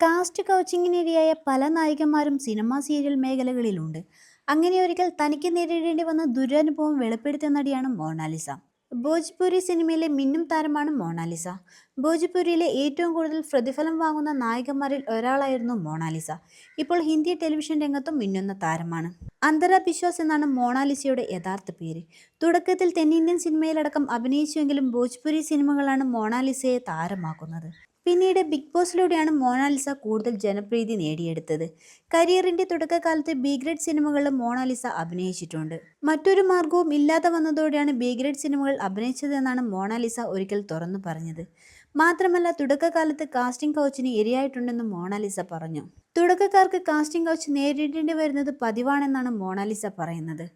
Cast കൗച്ചിങ്ങിനിരയായ പല നായികമാരും cinema serial മേഖലകളിലുണ്ട്. അങ്ങനെ ഒരിക്കൽ തനിക്ക് നേരിടേണ്ടി വന്ന ദുരനുഭവം വെളിപ്പെടുത്തിയ നടിയാണ് മോണാലിസ. ഭോജ്പുരി സിനിമയിലെ മിന്നും താരമാണ് മോണാലിസ. ഭോജ്പുരിയിലെ ഏറ്റവും കൂടുതൽ പ്രതിഫലം വാങ്ങുന്ന നായികമാരിൽ ഒരാളായിരുന്നു മോണാലിസ. ഇപ്പോൾ ഹിന്ദി ടെലിവിഷൻ രംഗത്തും മിന്നുന്ന താരമാണ്. അന്തര ബിശ്വാസ് എന്നാണ് മോണാലിസയുടെ യഥാർത്ഥ പേര്. തുടക്കത്തിൽ തെന്നിന്ത്യൻ സിനിമയിലടക്കം അഭിനയിച്ചുവെങ്കിലും ഭോജ്പുരി സിനിമകളാണ് മോണാലിസയെ താരമാക്കുന്നത്. പിന്നീട് ബിഗ് ബോസിലൂടെയാണ് മോണാലിസ കൂടുതൽ ജനപ്രീതി നേടിയെടുത്തത്. കരിയറിന്റെ തുടക്കകാലത്ത് ബി ഗ്രേഡ് സിനിമകളിലും മോണാലിസ അഭിനയിച്ചിട്ടുണ്ട്. മറ്റൊരു മാർഗവും ഇല്ലാതെ വന്നതോടെയാണ് ബി ഗ്രേഡ് സിനിമകൾ അഭിനയിച്ചതെന്നാണ് മോണാലിസ ഒരിക്കൽ തുറന്നു പറഞ്ഞത്. മാത്രമല്ല തുടക്കകാലത്ത് കാസ്റ്റിംഗ് കൗച്ചിന് ഇരയായിട്ടുണ്ടെന്ന് മോണാലിസ പറഞ്ഞു. തുടക്കക്കാർക്ക് കാസ്റ്റിംഗ് കൗച്ച് നേരിടേണ്ടി വരുന്നത് പതിവാണെന്നാണ് മോണാലിസ പറയുന്നത്.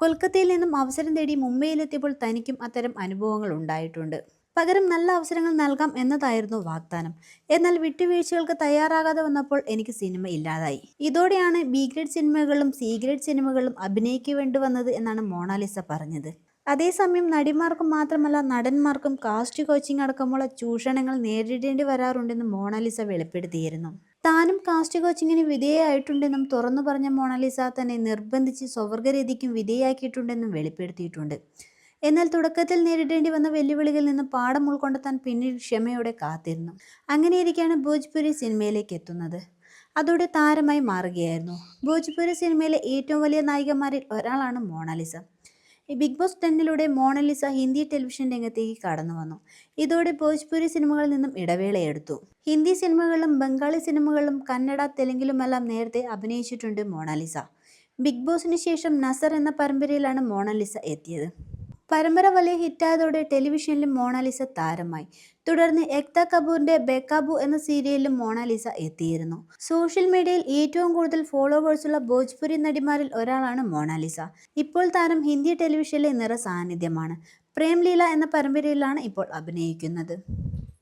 കൊൽക്കത്തയിൽ നിന്നും അവസരം തേടി മുംബൈയിലെത്തിയപ്പോൾ തനിക്കും അത്തരം അനുഭവങ്ങൾ ഉണ്ടായിട്ടുണ്ട്. പകരം നല്ല അവസരങ്ങൾ നൽകാം എന്നതായിരുന്നു വാഗ്ദാനം. എന്നാൽ വിട്ടുവീഴ്ചകൾക്ക് തയ്യാറാകാതെ വന്നപ്പോൾ എനിക്ക് സിനിമ ഇല്ലാതായി. ഇതോടെയാണ് ബി ഗ്രേഡ് സിനിമകളും സി ഗ്രേഡ് സിനിമകളും അഭിനയിക്കേണ്ടി വന്നത് എന്നാണ് മോണാലിസ പറഞ്ഞത്. അതേസമയം നടിമാർക്കും മാത്രമല്ല നടന്മാർക്കും കാസ്റ്റ് കോച്ചിങ് അടക്കമുള്ള ചൂഷണങ്ങൾ നേരിടേണ്ടി വരാറുണ്ടെന്ന് മോണാലിസ വെളിപ്പെടുത്തിയിരുന്നു. താനും കാസ്റ്റ് കോച്ചിങ്ങിന് വിധേയമായിട്ടുണ്ടെന്നും തുറന്നു പറഞ്ഞ മോണാലിസ തന്നെ നിർബന്ധിച്ച് സ്വവർഗരീതിക്കും വിധേയാക്കിയിട്ടുണ്ടെന്നും വെളിപ്പെടുത്തിയിട്ടുണ്ട്. എന്നാൽ തുടക്കത്തിൽ നേരിടേണ്ടി വന്ന വെല്ലുവിളികളിൽ നിന്ന് പാഠം ഉൾക്കൊണ്ട് താൻ പിന്നീട് ക്ഷമയോടെ കാത്തിരുന്നു. അങ്ങനെയിരിക്കെയാണ് ഭോജ്പുരി സിനിമയിലേക്ക് എത്തുന്നത്. അതോടെ താരമായി മാറുകയായിരുന്നു. ഭോജ്പുരി സിനിമയിലെ ഏറ്റവും വലിയ നായികമാരിൽ ഒരാളാണ് മോണാലിസ. ബിഗ് ബോസ് ടെന്നിലൂടെ മോണലിസ ഹിന്ദി ടെലിവിഷൻ രംഗത്തേക്ക് കടന്നു വന്നു. ഇതോടെ ഭോജ്പുരി സിനിമകളിൽ നിന്നും ഇടവേളയെടുത്തു ഹിന്ദി സിനിമകളിലും ബംഗാളി സിനിമകളിലും കന്നഡ തെലുങ്കിലുമെല്ലാം നേരത്തെ അഭിനയിച്ചിട്ടുണ്ട് മോണാലിസ. ബിഗ് ബോസിന് ശേഷം നസർ എന്ന പരമ്പരയിലാണ് മോണാലിസ എത്തിയത്. പരമ്പര വലിയ ഹിറ്റായതോടെ ടെലിവിഷനിലും മോണാലിസ താരമായി. തുടർന്ന് എക്ത കപൂറിന്റെ ബെക്കാബു എന്ന സീരിയലിലും മോണാലിസ എത്തിയിരുന്നു. സോഷ്യൽ മീഡിയയിൽ ഏറ്റവും കൂടുതൽ ഫോളോവേഴ്സുള്ള ഭോജ്പുരി നടിമാരിൽ ഒരാളാണ് മോണാലിസ. ഇപ്പോൾ താരം ഹിന്ദി ടെലിവിഷനിലെ നിറ സാന്നിധ്യമാണ് പ്രേംലീല എന്ന പരമ്പരയിലാണ് ഇപ്പോൾ അഭിനയിക്കുന്നത്.